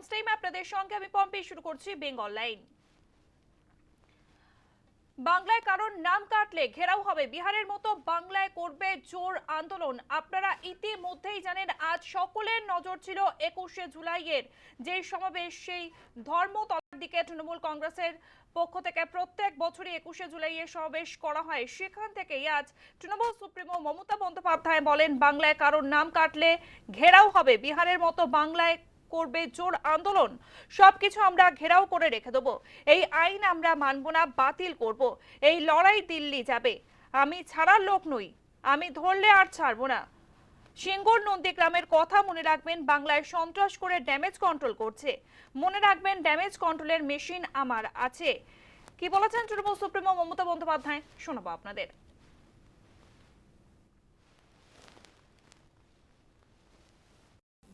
News time আপনাদের সঙ্গে আমি পম্পি শুরু করছি বেঙ্গল লাইন। বাংলায় কারণ নাম কাটলে ঘেরাও হবে। বিহারের মতো বাংলায় করবে জোর আন্দোলন। আপনারা ইতিমধ্যেই জানেন, আজ সকলের নজর ছিল একুশে জুলাইয়ের। যে সমাবেশ, সেই ধর্মতলার দিকে তৃণমূল কংগ্রেসের পক্ষ থেকে প্রত্যেক বছরই একুশে জুলাইয়ে সমাবেশ করা হয়। সেখান থেকেই আজ তৃণমূল সুপ্রিমো মমতা বন্দ্যোপাধ্যায় বলেন, বাংলায় কারোর নাম কাটলে ঘেরাও হবে। বিহারের মতো বাংলায় করবে জোর আন্দোলন। সবকিছু আমরা ঘেরাও করে রেখে দেবো। এই আইন আমরা মানব না, বাতিল করব। এই লড়াই দিল্লি যাবে। আমি ছাড়ার লোক নই। আমি ধরলে আর ছাড়বো না। সিঙ্গুর নন্দীগ্রামের কথা মনে রাখবেন, বাংলায় সন্ত্রাস করে ড্যামেজ কন্ট্রোল করছে। মনে রাখবেন, ড্যামেজ কন্ট্রোলের মেশিন আমার আছে। কি বলেছেন তৃণমূল সুপ্রিমো মমতা বন্দ্যোপাধ্যায়? শোনাবো আপনাদের।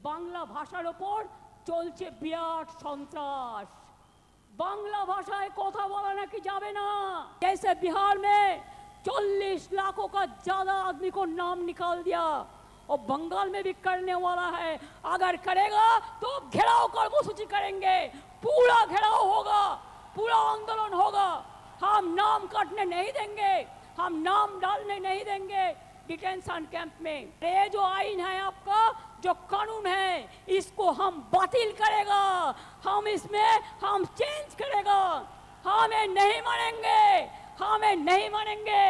বাংলা ভাষার ওপর চলছে বিরাট সন্ত্রাস बांग्ला भाषाएं কথা বলা নাকি যাবে না जैसे बिहार में चालीस लाखों का ज्यादा आदमी को नाम निकाल दिया और बंगाल में भी करने वाला है अगर करेगा तो घेराव कर्मसूची करेंगे पूरा घेराव होगा पूरा आंदोलन होगा हम नाम काटने नहीं देंगे हम नाम डालने नहीं देंगे डिटेंशन कैंप में ये जो आइन है आपका जो कानून है इसको हम बातिल करेगा हम इसमें हम चेंज करेगा हमें नहीं मानेंगे हमें नहीं मानेंगे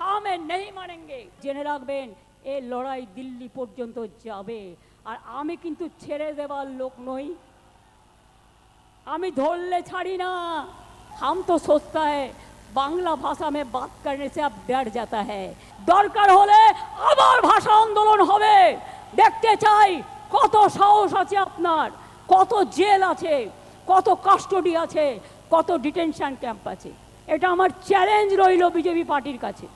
हमें नहीं मानेंगे জেনে রাখবেন এই লড়াই দিল্লি পর্যন্ত যাবে আর আমি কিন্তু ছেড়ে দেওয়ার লোক নই আমি ধরলে ছাড়ি না हम तो सोचता है বাংলা ভাষা में बात करने से अब डर जाता है দরকার হলে আবার ভাষা আন্দোলন হবে দেখতে চাই কত সাহস আছে আপনার, কত জেল আছে, কত কাস্টডি আছে, কত ডিটেনশন ক্যাম্প আছে। এটা আমার চ্যালেঞ্জ রইল বিজেপি পার্টির কাছে।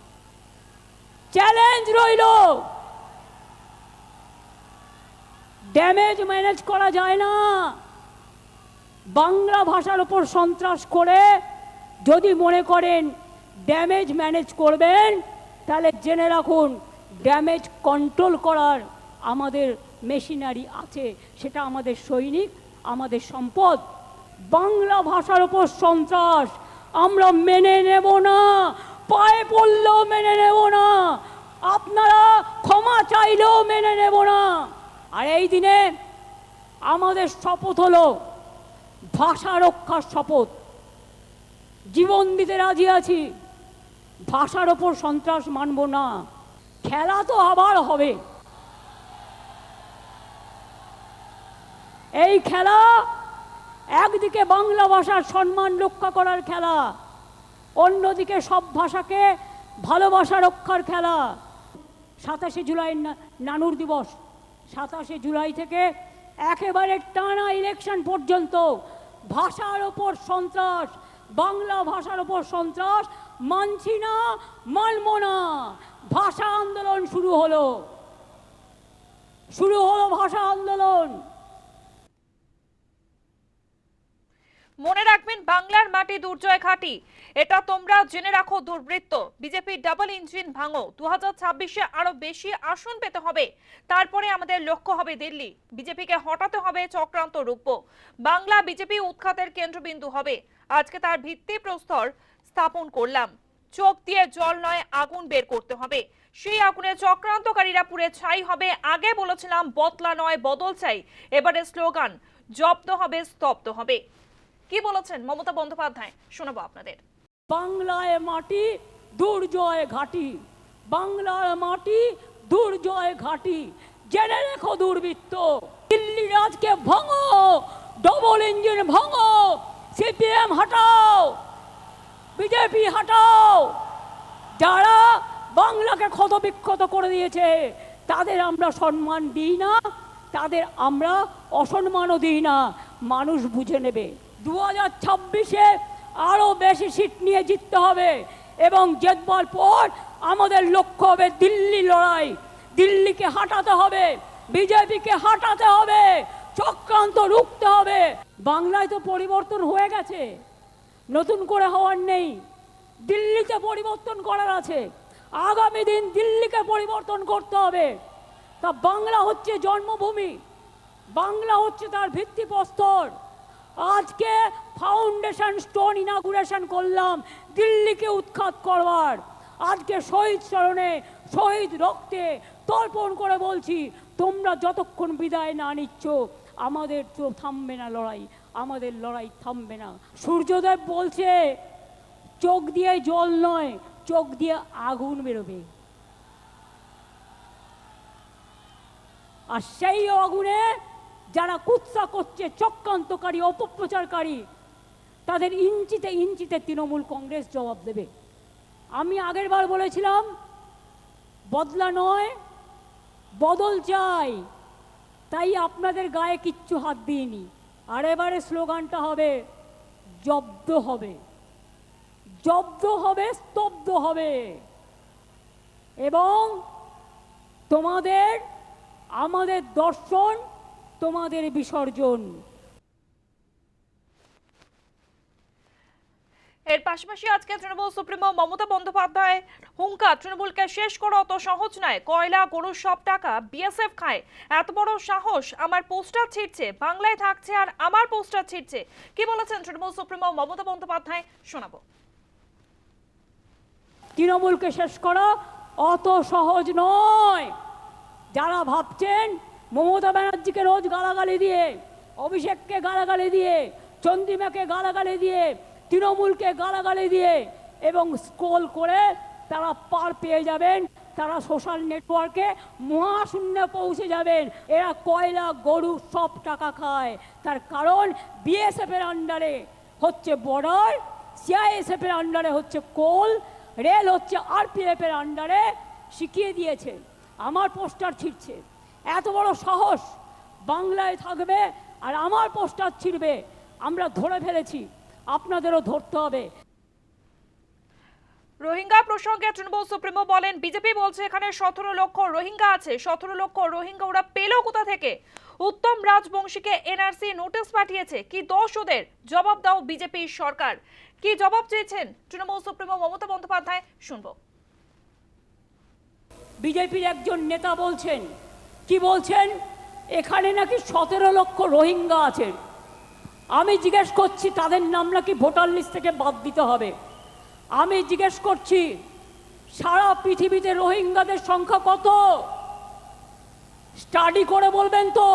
চ্যালেঞ্জ রইল। ড্যামেজ ম্যানেজ করা যায় না। বাংলা ভাষার ওপর সন্ত্রাস করে যদি মনে করেন ড্যামেজ ম্যানেজ করবেন, তাহলে জেনে রাখুন, ড্যামেজ কন্ট্রোল করার আমাদের মেশিনারি আছে, সেটা আমাদের সৈনিক, আমাদের সম্পদ। বাংলা ভাষার ওপর সন্ত্রাস, আমরা মেনে নেব না, পায়ে পড়লেও মেনে নেব না, আপনারা ক্ষমা চাইলেও মেনে নেব না। আর এই দিনে আমাদের শপথ হলো ভাষা রক্ষার শপথ। জীবন দিতে রাজি আছি, ভাষার ওপর সন্ত্রাস মানব না, খেলা তো আবার হবে। এই খেলা একদিকে বাংলা ভাষার সম্মান রক্ষা করার খেলা, অন্যদিকে সব ভাষাকে ভালোবাসা রক্ষার খেলা। সাতাশে জুলাই নানুর দিবস। সাতাশে জুলাই থেকে একেবারে টানা ইলেকশন পর্যন্ত ভাষার ওপর সন্ত্রাস, বাংলা ভাষার ওপর সন্ত্রাস, মানছি না, মানব না। ভাষা আন্দোলন শুরু হলো। শুরু হলো ভাষা আন্দোলন। মনে রাখবেন, বাংলার মাটি দুর্জয় ঘাটি। এটা তোমরা জেনে রাখো দুর্বৃত্ত। বিজেপি ডাবল ইঞ্জিন ভাঙো। দু হাজার ছাব্বিশে আরও বেশি আসন পেতে হবে। তারপরে আমাদের লক্ষ্য হবে দিল্লি। বিজেপিকে হটাতে হবে চক্রান্ত রূপ। বাংলা বিজেপি উৎখাতের কেন্দ্রবিন্দু হবে। আজকে তার ভিত্তি প্রস্তর স্থাপন করলাম। চোখ দিয়ে জল নয়, আগুন বের করতে হবে। সেই আগুনে চক্রান্তকারীরা পুড়ে ছাই হবে। আগে বলেছিলাম, বদলা নয়, বদল চাই। এবারে স্লোগান, জব্দ হবে, স্তব্ধ হবে। কি বলেছেন মমতা বন্দ্যোপাধ্যায়? শোনাবো আপনাদের। বাংলায় মাটি, দুর্জয় ঘাটি। বাংলার মাটি, দুর্জয় ঘাটি। জেনে রেখো দুর্বৃত্ত দিল্লি রাজকে ভাঙো ডবল ইঞ্জিন ভাঙো সিপিএম হটাও বিজেপি হটাও। যারা বাংলাকে ক্ষত বিক্ষত করে দিয়েছে, তাদের আমরা সম্মান দিই না, তাদের আমরা অসম্মানও দিই না। মানুষ বুঝে নেবে। দু হাজার ছাব্বিশে আরও বেশি সিট নিয়ে জিততে হবে। এবং জেতবার পর আমাদের লক্ষ্য হবে দিল্লি লড়াই। দিল্লিকে হাঁটাতে হবে, বিজেপিকে হাঁটাতে হবে, চক্রান্ত রুখতে হবে। বাংলায় তো পরিবর্তন হয়ে গেছে। নতুন করে হওয়ার নেই। দিল্লিতে পরিবর্তন করার আছে। আগামী দিন দিল্লিকে পরিবর্তন করতে হবে। তা বাংলা হচ্ছে জন্মভূমি। বাংলা হচ্ছে তার ভিত্তিপ্রস্তর। আজকে ফাউন্ডেশন স্টোন ইনাগুরেশন করলাম, দিল্লিকে উৎখাত করবার। আজকে শহীদ স্মরণে, শহীদ রক্তে তর্পণ করে বলছি, তোমরা যতক্ষণ বিদায় না নিচ্ছ, আমাদের তো থামবে না লড়াই, আমাদের লড়াই থামবে না। সূর্যদেব বলছে, চোখ দিয়ে জল নয়, চোখ দিয়ে আগুন বেরোবে। আর সেই আগুনে যারা কুৎসা করছে, চক্রান্তকারী, অপপ্রচারকারী, তাদের ইঞ্চিতে ইঞ্চিতে তৃণমূল কংগ্রেস জবাব দেবে। আমি আগের বার বলেছিলাম, বদলা নয়, বদল চাই। তাই আপনাদের গায়ে কিচ্ছু হাত দিইনি। আর এবারে স্লোগানটা হবে, জব্দ হবে। জব্দ হবে, স্তব্ধ হবে। এবং তোমাদের, আমাদের দর্শন তোমাদের বিসর্জন। এর পাশাপাশি আজকে তৃণমূল সুপ্রিমো মমতা বন্দ্যোপাধ্যায় হুঙ্কার তৃণমূলকে শেষ করা অত সহজ নয়। কয়লা গরুর সব টাকা বিএসএফ খায়। এত বড় সাহস আমার পোস্টার ছিঁড়ছে বাংলায় থাকছে আর আমার পোস্টার ছিঁড়ছে। কি বলেছেন তৃণমূল সুপ্রিমো মমতা বন্দ্যোপাধ্যায়? শোনাবো। তৃণমূলকে শেষ করা অত সহজ নয়। যারা ভাবছেন মমতা ব্যানার্জিকে রোজ গালাগালি দিয়ে, অভিষেককে গালাগালি দিয়ে চন্দ্রিমাকে গালাগালি দিয়ে, তৃণমূলকে গালাগালি দিয়ে এবং স্ক্রোল করে তারা পার পেয়ে যাবেন, তারা সোশ্যাল নেটওয়ার্কে মহাশূন্যে পৌঁছে যাবেন। এরা কয়লা, গরু সব টাকা খায়। তার কারণ বিএসএফের আন্ডারে হচ্ছে বর্ডার সিআইএসএফ এর আন্ডারে হচ্ছে কোল রেল হচ্ছে আরপিএফ এর আন্ডারে শিখিয়ে দিয়েছে। আমার পোস্টার ছিঁড়ছে। এত বড় সাহস। বাংলায় থাকবে আর আমার পোস্টার ছিঁড়বে। আমরা ধরে ফেলেছি। আপনাদেরও ধরতে হবে। রোহিঙ্গা প্রসঙ্গে তৃণমূল সুপ্রিমো বলেন বিজেপি বলছে এখানে সতেরো লক্ষ রোহিঙ্গা আছে। সতেরো লক্ষ রোহিঙ্গা ওরা পেল কোথা থেকে? উত্তম রাজবংশীকে এনআরসি নোটিশ পাঠিয়েছে। কি দোষ ওদের? জবাব দাও বিজেপি সরকার। কি জবাব চেয়েছেন তৃণমূল সুপ্রিমো মমতা বন্দ্যোপাধ্যায়? শুনব। বিজেপির একজন নেতা বলছেন কি বলছেন? এখানে নাকি সতেরো লক্ষ রোহিঙ্গা আছে। আমি জিজ্ঞেস করছি, তাদের নাম নাকি ভোটার লিস্ট থেকে বাদ দিতে হবে। আমি জিজ্ঞেস করছি, সারা পৃথিবীতে রোহিঙ্গাদের সংখ্যা কত? স্টাডি করে বলবেন তো।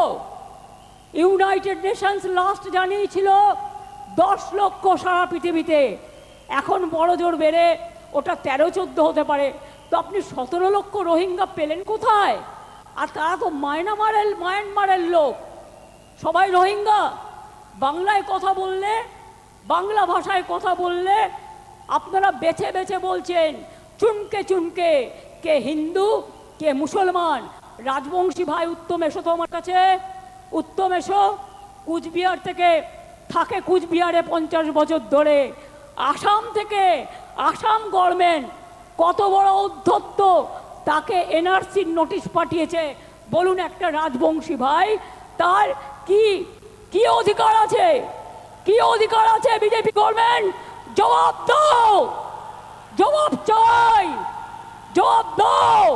ইউনাইটেড নেশনস লাস্ট জানিয়েছিল, দশ লক্ষ সারা পৃথিবীতে। এখন বড় জোর বেড়ে ওটা তেরো, চোদ্দ হতে পারে। তো আপনি সতেরো লক্ষ রোহিঙ্গা পেলেন কোথায়? আর তারা তো মায়ানমারের মায়ানমারের লোক। সবাই রোহিঙ্গা। বাংলায় কথা বললে, বাংলা ভাষায় কথা বললে আপনারা বেছে বেছে বলছেন, চুনকে চুনকে, কে হিন্দু, কে মুসলমান। রাজবংশী ভাই উত্তম এসো তো আমার কাছে। উত্তম এসো। কুচবিহার থেকে থাকে কুচবিহারে পঞ্চাশ বছর ধরে। আসাম থেকে আসাম গভর্নমেন্ট কত বড় উদ্ধত্ত তাকে এনআরসির নোটিশ পাঠিয়েছে। বলুন একটা রাজবংশী ভাই তার কি কি অধিকার আছে? কি অধিকার আছে বিজেপি গভর্নমেন্ট জবাব দাও! জবাব চাই! জবাব দাও!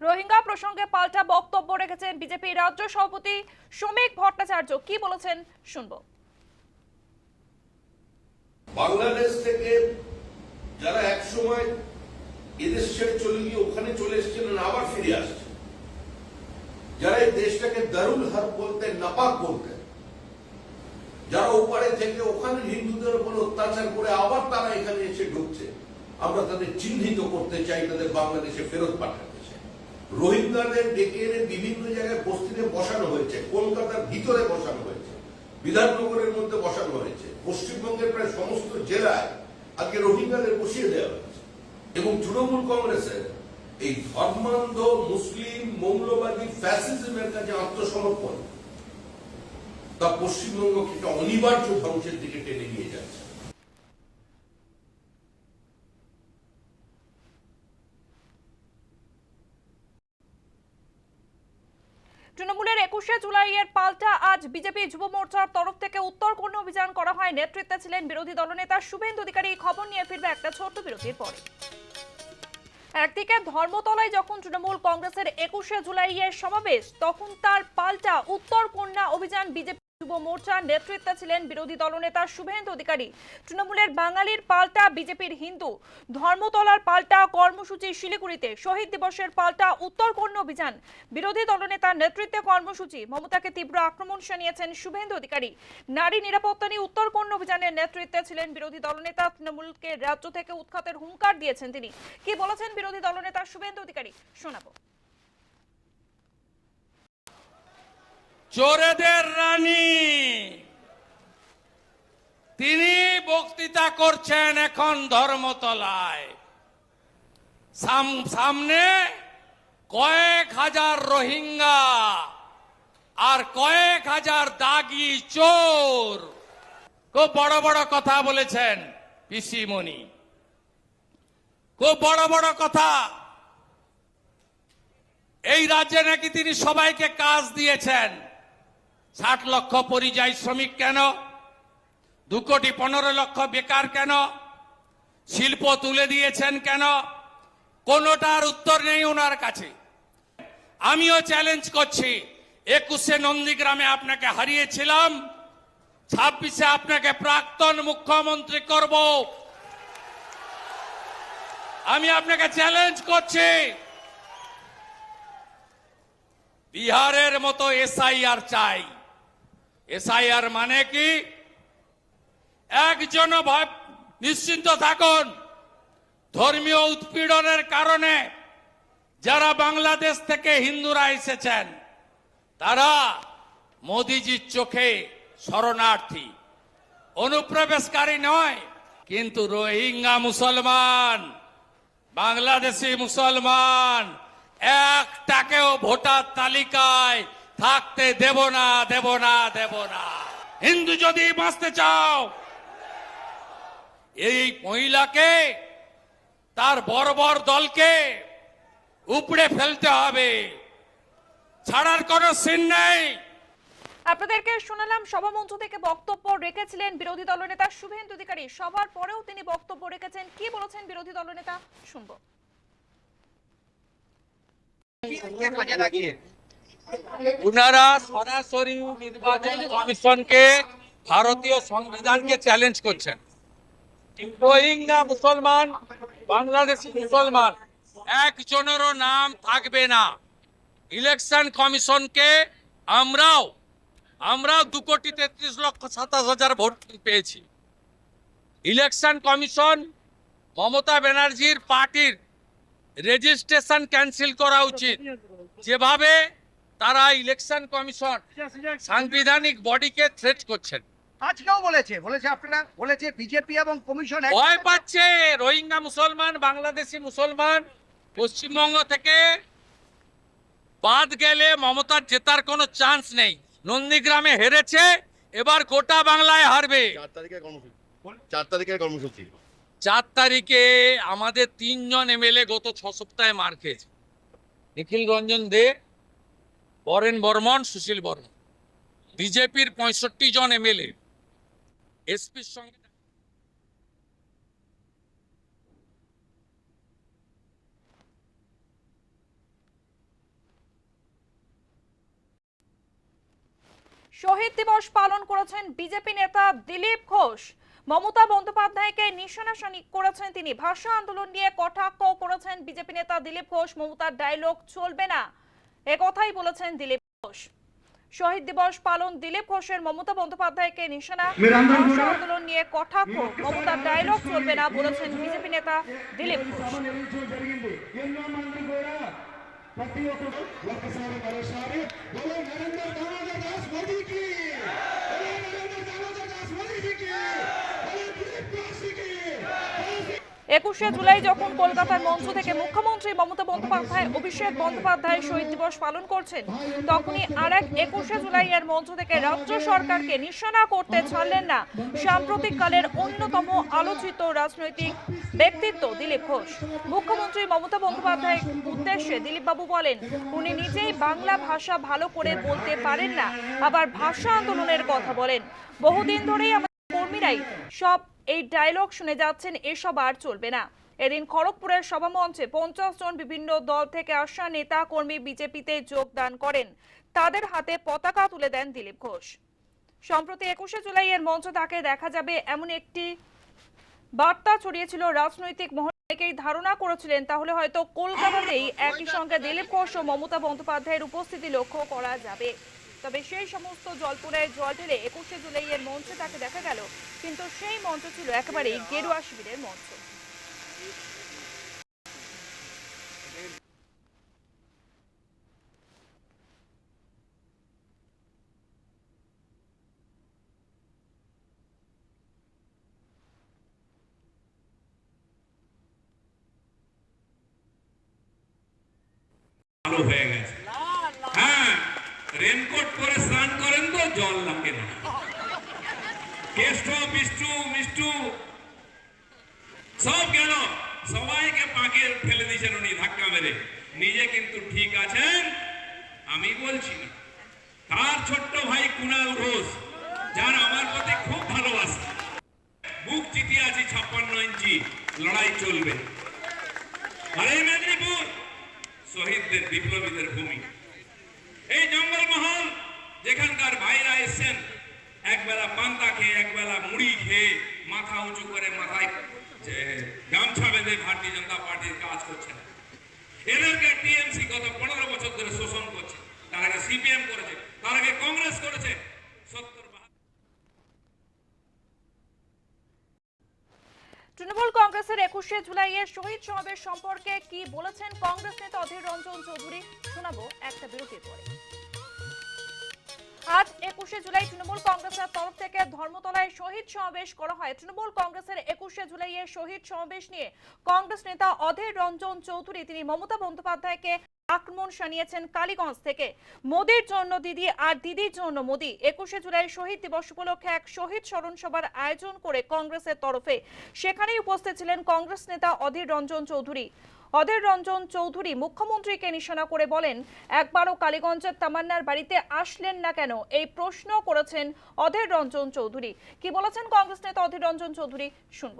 রোহিঙ্গা প্রসঙ্গে পাল্টা বক্তব্য রেখেছেন বিজেপি রাজ্য সভাপতি শ্রমিক ভট্টাচার্য। কি বলেছেন? শুনব। বাংলাদেশ থেকে যারা এক সময় এদেশ ছেড়ে চলে গিয়ে ওখানে চলে এসেছিলেন আবার ফিরে আসছে। যারা এই দেশটাকে দারুল হার বলতে, নাপাক বলতেন যারা ওপারে থেকে ওখানে হিন্দুদের উপর অত্যাচার করে আবার তারা এখানে এসে ঢুকছে, আমরা তাদের চিহ্নিত করতে চাই, তাদের বাংলাদেশে ফেরত পাঠাতে চাই। রোহিঙ্গাদের ডেকে এনে বিভিন্ন জায়গায় বস্তিতে বসানো হয়েছে, কলকাতার ভিতরে বসানো হয়েছে, বিধাননগরের মধ্যে বসানো হয়েছে, পশ্চিমবঙ্গের প্রায় সমস্ত জেলায় আজকে রোহিঙ্গাদের বসিয়ে দেওয়া হয়েছে। এবং তৃণমূল কংগ্রেসের এই ধর্মান্ধ মুসলিম মৌলবাদী ফ্যাসিজমের কাছে আত্মসমর্পণ তা পশ্চিমবঙ্গকে একটা অনিবার্য ধ্বংসের দিকে টেনে নিয়ে যাচ্ছে তৃণমূলের একুশে জুলাইয়ের পাল্টা আজ বিজেপি যুব মোর্চার তরফ থেকে উত্তর কোন অভিযান করা হয়। নেতৃত্বে ছিলেন বিরোধী দলনেতা শুভেন্দু অধিকারী। খবর নিয়ে ফিরবে একটা ছোট্ট বিরতির পরে। একদিকে ধর্মতলায় যখন তৃণমূল কংগ্রেসের একুশে জুলাইয়ের সমাবেশ, তখন তার পাল্টা উত্তর কন্যা অভিযান বিজেপি যুব মোর্চার নেতৃত্বে ছিলেন বিরোধী দলনেতা শুভেন্দু অধিকারী। তৃণমূলের বাঙালির পাল্টা বিজেপির হিন্দু। ধর্মতলার পাল্টা কর্মসূচি শিলিগুড়িতে শহীদ দিবসের পাল্টা উত্তর কন্যা অভিযান। বিরোধী দলনেতার নেতৃত্বে কর্মসূচি। মমতাকে তীব্র আক্রমণ শানিয়েছেন শুভেন্দু অধিকারী। নারী নিরাপত্তা নিয়ে উত্তর কন্যা অভিযানের নেতৃত্বে ছিলেন বিরোধী দলনেতা। তৃণমূলকে রাজ্য থেকে উৎখাতের হুঙ্কার দিয়েছেন তিনি। কি বলেছেন বিরোধী দলনেতা শুভেন্দু অধিকারী? শোনাবো। চোরেদের রানী। তিনি বক্তৃতা করছেন এখন ধর্মতলায়। সাম- সামনে কয়েক হাজার রোহিঙ্গা আর কয়েক হাজার দাগি চোর। খুব বড় বড় কথা বলেছেন পিসিমণি। খুব বড় বড় কথা। এই রাজ্যে নাকি তিনি সবাইকে কাজ দিয়েছেন। ষাট লক্ষ পরিযায়ী শ্রমিক কেন? দু কোটি পনেরো লক্ষ বেকার কেন? শিল্প তুলে দিয়েছেন কেন? কোনোটার উত্তর নেই ওনার কাছে। আমিও চ্যালেঞ্জ করছি। একুশে নন্দীগ্রামে আপনাকে হারিয়েছিলাম। ছাব্বিশে আপনাকে প্রাক্তন মুখ্যমন্ত্রী করব। আমি আপনাকে চ্যালেঞ্জ করছি। বিহারের মতো এসআইআর চাই। এসআইআর মানে কি? একজন ভাব- নিশ্চিন্ত থাকুন। ধর্মীয় উৎপীড়নের কারণে যারা বাংলাদেশ থেকে হিন্দুরা এসেছেন, তারা মোদিজির চোখে শরণার্থী। অনুপ্রবেশকারী নয়, কিন্তু রোহিঙ্গা মুসলমান, বাংলাদেশি মুসলমান, একটাকেও ভোটার তালিকায় থাকতে দেব না দেব না দেব না। হিন্দু যদি বাঁচতে চাও এই মহিলাকে তার বর্বর দলকে উপড়ে ফেলতে হবে। ছাড়ার কোনো সিন নেই। আপনাদেরকে শোনালাম সভামঞ্চ থেকে বক্তব্য রেখেছিলেন বিরোধী দলনেতা শুভেন্দু অধিকারী। সবার পরেও তিনি বক্তব্য রেখেছেন। কি বলেছেন বিরোধী দলনেতা শুনব। উনারা সরাসরি নির্বাচন কমিশনকে, ভারতীয় সংবিধানকে চ্যালেঞ্জ করছেন। রোহিঙ্গা মুসলমান, বাংলাদেশি মুসলমান, একজনেরও নাম থাকবে না। ইলেকশন কমিশনকে আমরাও আমরাও দু কোটি তেত্রিশ লক্ষ সাতাশ হাজার ভোট পেয়েছি। ইলেকশন কমিশন মমতা ব্যানার্জির পার্টির রেজিস্ট্রেশন ক্যান্সেল করা উচিত। যেভাবে তারা ইলেকশন কমিশন সাংবিধানিক বডিকে থ্রেট করছেন। আজকেও বলেছে বলেছে আপনারা বলেছে বিজেপি এবং কমিশন ভয় পাচ্ছে রোহিঙ্গা মুসলমান বাংলাদেশি মুসলমান পশ্চিমবঙ্গ থেকে বাদ গেলে মমতার জেতার কোনো চান্স নেই। নন্দীগ্রামে হেরেছে এবার গোটা বাংলায় হারবে। চার তারিখের কর্মসূচি। চার তারিখে আমাদের তিনজন এমএলএ গত ছ সপ্তাহে মার খেয়েছে। নিখিল রঞ্জন দে বরেন বর্মন, সুশীল বর্মন। বিজেপির পঁয়ষট্টি জন এমএলএ। এসপির সঙ্গে শহীদ দিবস পালন করেছেন বিজেপি নেতা দিলীপ ঘোষ। মমতা বন্দ্যোপাধ্যায়কে নিশানাশানি করেছেন তিনি। ভাষা আন্দোলন নিয়ে কটাক্ষ করেছেন বিজেপি নেতা দিলীপ ঘোষ। মমতার ডায়লগ চলবে না। একথাই বলেছেন দিলীপ ঘোষ শহীদ দিবস পালন দিলীপ ঘোষের মমতা বন্দ্যোপাধ্যায়কে নিশানা ভাষা আন্দোলন নিয়ে কটাক্ষ মমতার ডায়লগ চলবে না বলেছেন বিজেপি নেতা দিলীপ ঘোষ జరిగింది ఎన్నో మంది కూడా ప్రతి ఒక్కరు ఒక్కసారి మరోసారి బోలో నరేంద్ర దామోదర్ దాస్ మోదీకి একুশে জুলাই যখন কলকাতার মঞ্চ থেকে মুখ্যমন্ত্রী মমতা বন্দ্যোপাধ্যায়, অভিষেক বন্দ্যোপাধ্যায় শহীদ দিবস পালন করছেন, তখনই আর এক একুশে জুলাই এর মঞ্চ থেকে রাজ্য সরকারকে নিশানা করতে ছাড়লেন না সাম্প্রতিক কালের অন্যতম আলোচিত রাজনৈতিক ব্যক্তিত্ব দিলীপ ঘোষ। মুখ্যমন্ত্রী মমতা বন্দ্যোপাধ্যায়ের উদ্দেশ্যে দিলীপ বাবু বলেন, উনি নিজেই বাংলা ভাষা ভালো করে বলতে পারেন না, আবার ভাষা আন্দোলনের কথা বলেন। বহুদিন ধরেই আমাদের কর্মীরাই সব এই ডায়লগ শুনে যাচ্ছেন, এসব আর চলবে না। এদিন খড়গপুরের সভামঞ্চে পঞ্চাশ জন বিভিন্ন দল থেকে আসা নেতা কর্মী বিজেপিতে যোগদান করেন। তাদের হাতে পতাকা তুলে দেন দিলীপ ঘোষ। সম্প্রতি একুশে জুলাইয়ের মঞ্চ তাকে দেখা যাবে এমন একটি বার্তা ছড়িয়েছিল, রাজনৈতিক মহল অনেকেই ধারণা করেছিলেন, তাহলে হয়তো কলকাতাতেই একই সঙ্গে দিলীপ ঘোষ ও মমতা বন্দ্যোপাধ্যায়ের উপস্থিতি লক্ষ্য করা যাবে। তবে সেই সমস্ত জলপুরের জল ঢেলে একুশে জুলাইয়ের মঞ্চে তাকে দেখা গেল। কিন্তু সেই মঞ্চ ছিল একেবারেই গেরুয়া শিবিরের মঞ্চ। হয়ে গেছে হ্যাঁ রেনকোট পরে স্নান করেন তো জল লাগে না কেষ্ট, বিষ্টু, মিষ্টু, সব গেল। সবাইকে পাকে ফেলে দিয়েছেন উনি ধাক্কা মেরে। নিজে কিন্তু ঠিক আছেন, আমি বলছি না। তার ছোট্ট ভাই ঘোষ, যার আমার প্রতি খুব ভালোবাসে। বুক চিতিয়ে আছি ছাপ্পান্ন ইঞ্চি, লড়াই চলবে। আর মেদিনীপুর, শহীদদের, বিপ্লবীদের ভূমি। এই জঙ্গলমহল যেখানকার ভাইরা এসছেন একবেলা পান্তা খেয়ে একবেলা মুড়ি খেয়ে মাথা উঁচু করে মাথায় যে গামছা বেঁধে ভারতীয় জনতা পার্টির কাজ করছেন। এদেরকে টিএমসি গত পনেরো বছর ধরে শোষণ করছে। তার আগে সিপিএম করেছে, তার আগে কংগ্রেস করেছে তৃণমূল কংগ্রেসের একুশে জুলাইয়ের শহীদ সমাবেশ সম্পর্কে কি বলেছেন কংগ্রেস নেতা অধীর রঞ্জন চৌধুরী? শোনাবো একটা বিরতির পরে। আজ একুশে জুলাই তৃণমূল কংগ্রেসের তরফ থেকে ধর্মতলায় শহীদ সমাবেশ করা হয়। তৃণমূল কংগ্রেসের একুশে জুলাই এর শহীদ সমাবেশ নিয়ে কংগ্রেস নেতা অধীর রঞ্জন চৌধুরী, তিনি মমতা বন্দ্যোপাধ্যায়কে আক্রমণ শানিয়েছেন কালীগঞ্জ থেকে। মোদির জন্য দিদি আর দিদির জন্য মোদি। একুশে জুলাই শহীদ দিবস উপলক্ষে এক শহীদ স্মরণ সভার আয়োজন করে কংগ্রেসের তরফে সেখানেই উপস্থিত ছিলেন কংগ্রেস নেতা অধীর রঞ্জন চৌধুরী। অধীর রঞ্জন চৌধুরী মুখ্যমন্ত্রীকে নিশানা করে বলেন, একবারও কালীগঞ্জের তামান্নার বাড়িতে আসলেন না কেন? এই প্রশ্ন করেছেন অধীর রঞ্জন চৌধুরী। কি বলেছেন কংগ্রেস নেতা অধীর রঞ্জন চৌধুরী? শুনব।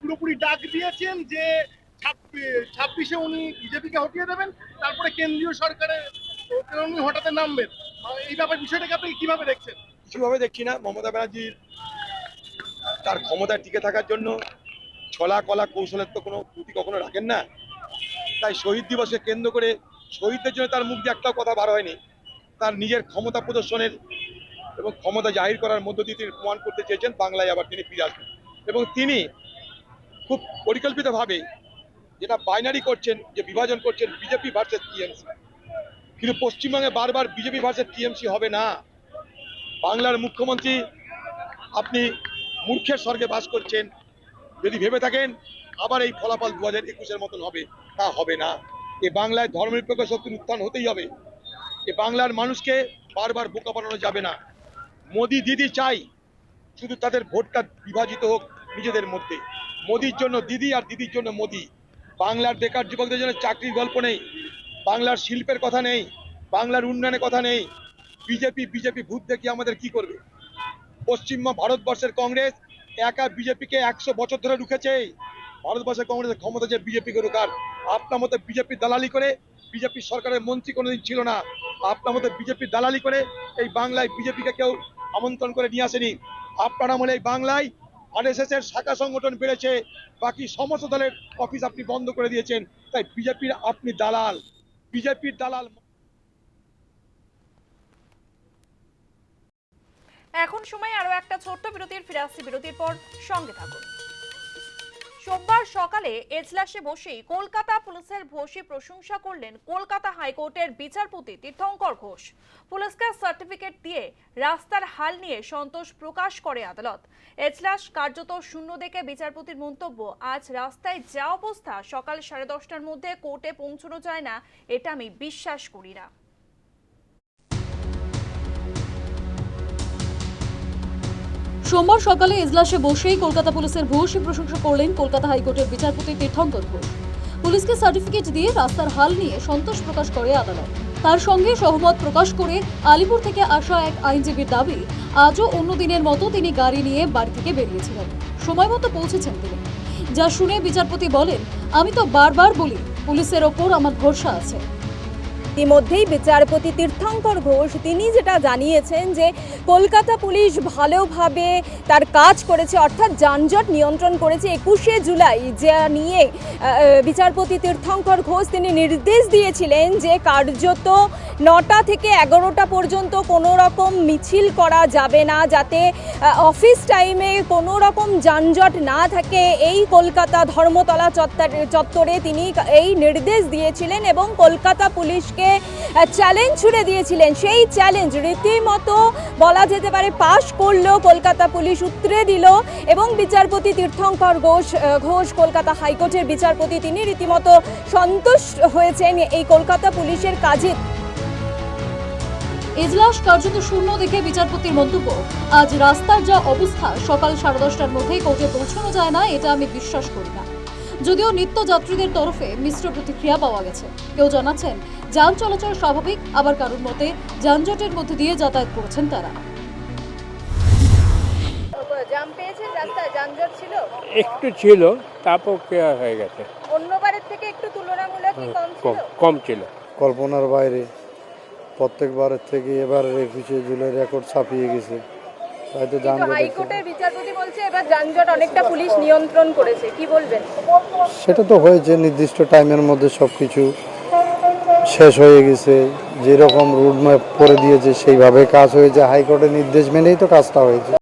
পুরোপুরি ডাক দিয়েছেন যে ছাব্বিশে উনি বিজেপিকে হটিয়ে দেবেন, তারপরে কেন্দ্রীয় সরকারের উনি হঠাৎ নামবেন। এই ব্যাপার বিষয়টাকে আপনি কীভাবে দেখছেন? কিছুভাবে দেখছি না। মমতা ব্যানার্জির তার ক্ষমতায় টিকে থাকার জন্য ছলা কলা কৌশলের তো কোনো ত্রুটি কখনো রাখেন না। তাই শহীদ দিবসকে কেন্দ্র করে শহীদদের জন্য তার মুখ দিয়ে একটাও কথা বার হয়নি। তার নিজের ক্ষমতা প্রদর্শনের এবং ক্ষমতা জাহির করার মধ্য দিয়ে তিনি প্রমাণ করতে চেয়েছেন। বাংলায় আবার তিনি ফিরে আসবেন। এবং তিনি খুব পরিকল্পিতভাবে যেটা বাইনারি করছেন, যে বিভাজন করছেন বিজেপি ভার্সেস টিএমসি কিন্তু পশ্চিমবঙ্গে বারবার বিজেপি ভার্সেস টিএমসি হবে না। বাংলার মুখ্যমন্ত্রী আপনি মূর্খের স্বর্গে বাস করছেন। যদি ভেবে থাকেন, আবার এই ফলাফল দু হাজার একুশের মতন হবে, তা হবে না। এ বাংলায় ধর্মনিরপেক্ষ শক্তির উত্থান হতেই হবে। এ বাংলার মানুষকে বারবার বোকা বানানো যাবে না। মোদি দিদি চাই, শুধু তাদের ভোটটা বিভাজিত হোক নিজেদের মধ্যে। মোদির জন্য দিদি আর দিদির জন্য মোদি। বাংলার বেকার যুবকদের জন্য চাকরির গল্প নেই। বাংলার শিল্পের কথা নেই। বাংলার উন্নয়নের কথা নেই। বিজেপি বিজেপি ভূত দেখি আমাদের কি করবে? পশ্চিমবঙ্গ ভারতবর্ষের কংগ্রেস একা বিজেপিকে একশো বছর ধরে রুখেছে। ভারতবর্ষের কংগ্রেসের ক্ষমতা যে বিজেপিকে রুখার আপনার মতো বিজেপি দালালি করে বিজেপি সরকারের মন্ত্রী কোনোদিন ছিল না। আপনার মতো বিজেপি দালালি করে এই বাংলায় বিজেপিকে কেউ আমন্ত্রণ করে নিয়ে আসেনি। আপনার আমলে এই বাংলায় এর শাখা সংগঠন বেড়েছে বাকি সমস্ত দলের অফিস আপনি বন্ধ করে দিয়েছেন। তাই বিজেপির আপনি দালাল। বিজেপির দালাল এখন সময় আরও একটা ছোট্ট বিরতির, ফিরে আসছি বিরতির পর সঙ্গে থাকুন। সোমবার সকালে এজলাসে বসেই কলকাতা পুলিশের ভূয়সী প্রশংসা করলেন কলকাতা হাইকোর্টের বিচারপতি তীর্থঙ্কর ঘোষ। পুলিশকে সার্টিফিকেট দিয়ে রাস্তার হাল নিয়ে সন্তোষ প্রকাশ করে আদালত। এজলাস কার্যত শূন্য দেখে বিচারপতির মন্তব্য, আজ রাস্তায় যা অবস্থা, সকাল সাড়ে দশটার মধ্যে কোর্টে পৌঁছানো যায় না, এটা আমি বিশ্বাস করি না। সোমবার সকালে এজলাসে বসেই কলকাতা পুলিশের ভূয়সী প্রশংসা করলেন কলকাতা হাইকোর্টের বিচারপতি তীর্থঙ্কর ঘোষ। পুলিশকে সার্টিফিকেট দিয়ে রাস্তার হাল নিয়ে সন্তোষ প্রকাশ করে আদালত। তার সঙ্গে সহমত প্রকাশ করে আলিপুর থেকে আসা এক আইনজীবীর দাবি, আজও অন্য দিনের মতো তিনি গাড়ি নিয়ে বাড়ি থেকে বেরিয়েছিলেন। সময় মতো পৌঁছেছেন তিনি। যা শুনে বিচারপতি বলেন, আমি তো বারবার বলি, পুলিশের ওপর আমার ভরসা আছে। ইতিমধ্যেই বিচারপতি তীর্থঙ্কর ঘোষ, তিনি যেটা জানিয়েছেন যে কলকাতা পুলিশ ভালোভাবে তার কাজ করেছে, অর্থাৎ যানজট নিয়ন্ত্রণ করেছে একুশে জুলাই, যা নিয়ে বিচারপতি তীর্থঙ্কর ঘোষ তিনি নির্দেশ দিয়েছিলেন যে কার্যত নটা থেকে এগারোটা পর্যন্ত কোনো রকম মিছিল করা যাবে না, যাতে অফিস টাইমে কোনো রকম যানজট না থাকে। এই কলকাতা ধর্মতলা চত্বরে তিনি এই নির্দেশ দিয়েছিলেন এবং কলকাতা পুলিশকে চ্যালেঞ্জ ছুড়ে দিয়েছিলেন। সেই চ্যালেঞ্জ রীতিমতো বলা যেতে পারে পাশ করল, কলকাতা পুলিশ উত্তরে দিল এবং বিচারপতি তীর্থঙ্কর ঘোষ ঘোষ, কলকাতা হাইকোর্টের বিচারপতি তিনি রীতিমতো সন্তুষ্ট হয়েছেন এই কলকাতা পুলিশের কাজে। এজলাস কার্যত শূন্য দেখে বিচারপতির মন্তব্য। আজ রাস্তার যা অবস্থা, সকাল সাড়ে দশটার মধ্যেই কোর্টে পৌঁছানো যায় না, এটা আমি বিশ্বাস করি না। যদিও নিত্যযাত্রীদের তরফে মিশ্র প্রতিক্রিয়া পাওয়া গেছে। কেউ জানাচ্ছেন যান চলাচল স্বাভাবিক আবার কারোর মতে যানজটের মধ্যে দিয়ে যাতায়াত করছেন তারা। জাম পেয়েছেন রাস্তায়? যানজট ছিল? একটু ছিল তারপর কেয়ার হয়ে গেছে। অন্যবারের থেকে একটু তুলনামূলক কম কম ছিল। কল্পনার বাইরে প্রত্যেকবারের থেকে এবারের একুশে জুলাই রেকর্ড ছাপিয়ে গেছে। তাই তো হাইকোর্টের বিচারপতি বলছে এবার যানজট অনেকটা পুলিশ নিয়ন্ত্রণ করেছে। কি বলবেন? সেটা তো হয়েছে নির্দিষ্ট টাইমের মধ্যে সব কিছু শেষ হয়ে গেছে। যেরকম রুট ম্যাপ করে দিয়েছে সেইভাবে কাজ হয়েছে। হাইকোর্টের নির্দেশ মেনেই তো কাজটা হয়েছে।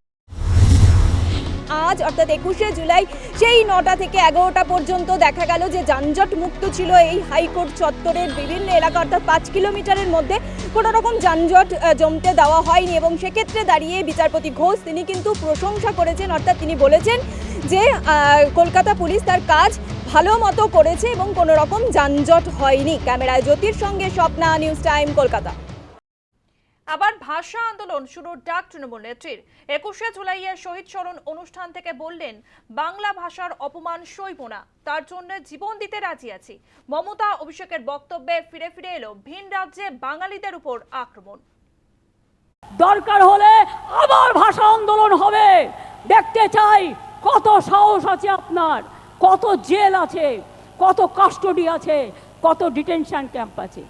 অর্থাৎ একুশে জুলাই সেই নটা থেকে এগারোটা পর্যন্ত দেখা গেল যে যানজট মুক্ত ছিল এই হাইকোর্ট চত্বরের বিভিন্ন এলাকা, অর্থাৎ পাঁচ কিলোমিটারের মধ্যে কোনো রকম যানজট জমতে দেওয়া হয়নি এবং সেক্ষেত্রে দাঁড়িয়ে বিচারপতি ঘোষ তিনি কিন্তু প্রশংসা করেছেন, অর্থাৎ তিনি বলেছেন যে কলকাতা পুলিশ তার কাজ ভালো মতো করেছে এবং কোনো রকম যানজট হয়নি। ক্যামেরায় জ্যোতির সঙ্গে স্বপ্না, নিউজ টাইম কলকাতা। আবার ভাষা আন্দোলন শুরুর ডাক তৃণমূল নেত্রীর। একুশে জুলাইয়ের শহীদ স্মরণ অনুষ্ঠান থেকে বললেন, বাংলা ভাষার অপমান সইব না, তার জন্য জীবন দিতে রাজি আছি। মমতা অভিষেকের বক্তব্যে ফিরে ফিরে এলো ভিন রাজ্যে বাঙালিদের উপর আক্রমণ। দরকার হলে আবার ভাষা আন্দোলন হবে। দেখতে চাই কত সাহস আছে আপনার, কত জেল আছে, কত কাস্টডি আছে, কত ডিটেনশন ক্যাম্প আছে।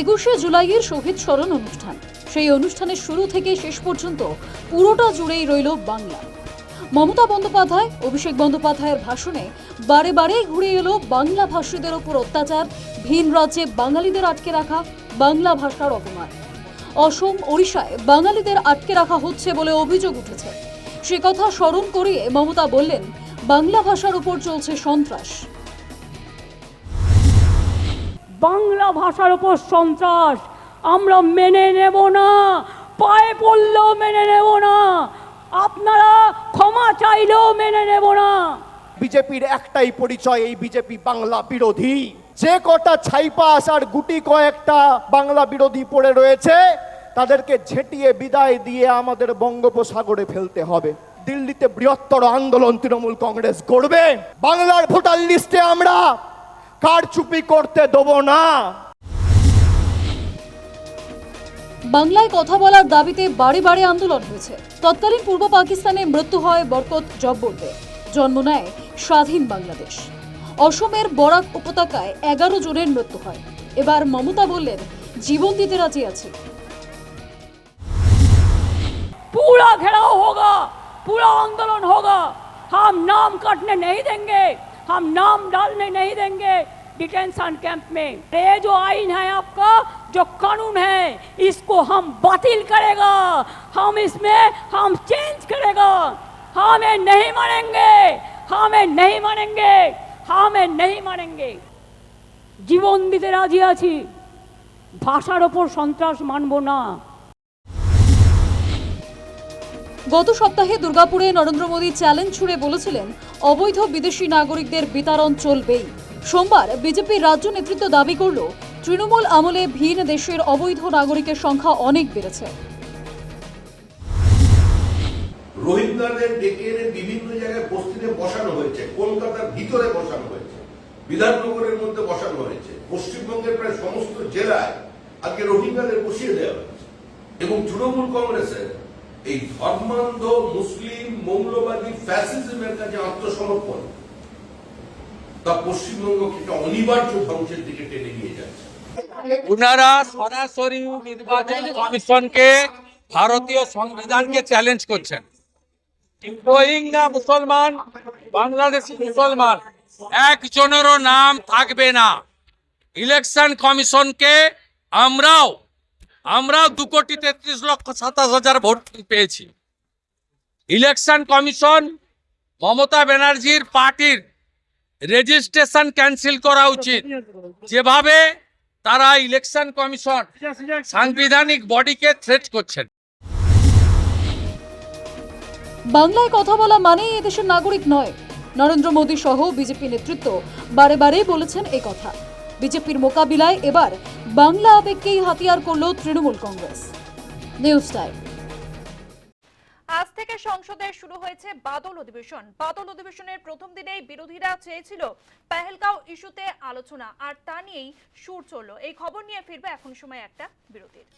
একুশে জুলাইয়ের শহীদ স্মরণ অনুষ্ঠান। সেই অনুষ্ঠানের শুরু থেকে শেষ পর্যন্ত পুরোটা জুড়েই রইল বাংলা। মমতা বন্দ্যোপাধ্যায়, অভিষেক বন্দ্যোপাধ্যায়ের ভাষণে বারে বারে ঘুরে এলো বাংলা ভাষীদের ওপর অত্যাচার, ভিন রাজ্যে বাঙালিদের আটকে রাখা, বাংলা ভাষার অপমান। অসম, ওড়িশায় বাঙালিদের আটকে রাখা হচ্ছে বলে অভিযোগ উঠেছে। সে কথা স্মরণ করিয়ে মমতা বললেন, বাংলা ভাষার উপর চলছে সন্ত্রাস। বাংলা ভাষার উপর সন্ত্রাস। আমরা মেনে নেব না, পায়ে পড়লেও মেনে নেব না, আপনারা ক্ষমা চাইলেও মেনে নেব না। বিজেপির একটাই পরিচয়, এই বিজেপি বাংলা বিরোধী। যে কটা ছাইপাস আর গুটি কয়েকটা বাংলা বিরোধী পড়ে রয়েছে, তাদেরকে ঝেঁটিয়ে বিদায় দিয়ে আমাদের বঙ্গোপসাগরে ফেলতে হবে। দিল্লিতে বৃহত্তর আন্দোলন তৃণমূল কংগ্রেস করবে। বাংলার ভোটার লিস্টে আমরা কারচুপি করতে দেবো না বাংলায় কথা বলার দাবিতে বারে বারে আন্দোলন হয়েছে তৎকালীন পূর্ব পাকিস্তানে মৃত্যু হয় বরকত জব্বরদের জন্ম নেয় স্বাধীন বাংলাদেশ অসমের বরাক উপত্যকায় এগারো জনের মৃত্যু হয় এবার মমতা বললেন জীবন দিতে রাজি আছে पूरा घेराव होगा पूरा आंदोलन होगा हम नाम काटने नहीं देंगे हम नाम डालने नहीं देंगे डिटेंशन कैंप में ये जो आइन है आपका जो कानून है इसको हम बातिल करेगा हम इसमें हम चेंज करेगा हमें नहीं मानेंगे हमें नहीं मानेंगे हमें नहीं मानेंगे জীবন দিতে রাজি আছি ভাষার ওপর সন্ত্রাস মানব না গত সপ্তাহে দুর্গাপুরে নরেন্দ্র মোদী চ্যালেঞ্জ ছুড়ে বলেছিলেন, অবৈধ বিদেশি নাগরিকদের বিতরণ চলবেই। সোমবার বিজেপির রাজ্য নেতৃত্ব দাবি করল, তৃণমূল আমলে ভিন দেশের অবৈধ নাগরিকের সংখ্যা অনেক বেড়েছে। রোহিঙ্গাদের ডেকে এনে বিভিন্ন জায়গায় বস্তিতে বসানো হয়েছে, কলকাতার ভিতরে বসানো হয়েছে, বিধাননগরের মধ্যে বসানো হয়েছে, পশ্চিমবঙ্গের প্রায় সমস্ত জেলায় আজকে রোহিঙ্গাদের বসিয়ে দেওয়া হয়েছে। এবং তৃণমূল কংগ্রেসের এই ধর্মান্ধ মুসলিম মৌলবাদী ফ্যাসিজমের কাছে আত্মসমর্পণ। তা পশ্চিমবঙ্গকে একটা অনিবার্য ধ্বংসের দিকে টেনে নিয়ে যাচ্ছে। উনারা সরাসরি নির্বাচন কমিশনকে, ভারতীয় সংবিধানকে চ্যালেঞ্জ করছেন। রোহিঙ্গা মুসলমান, বাংলাদেশি মুসলমান, একজনেরও নাম থাকবে না। ইলেকশন কমিশনকে আমরাও আমরাও দু কোটি তেত্রিশ লক্ষ সাতাশ হাজার ভোট পেয়েছি। ইলেকশন কমিশন মমতা ব্যানার্জির পার্টির রেজিস্ট্রেশন ক্যান্সেল করা উচিত। যেভাবে তারা ইলেকশন কমিশন সাংবিধানিক বডিকে থ্রেট করছেন। বাংলায় কথা বলা মানেই এদেশের নাগরিক নয়। নরেন্দ্র মোদী সহ বিজেপি নেতৃত্ব বারে বারে বলেছেন এই কথা। বিজেপির মোকাবিলায় এবার বাংলা আবেগকেই হাতিয়ার করল তৃণমূল কংগ্রেস। News time. আজ থেকে সংসদে শুরু হয়েছে বাদল অধিবেশন। বাদল অধিবেশনের প্রথম দিনেই বিরোধীরা চেয়েছিল পেহেলগাঁও ইস্যুতে আলোচনা, আর তা নিয়েই সুর চলল। এই খবর নিয়ে ফিরবে এখন সময় একটা বিরতির।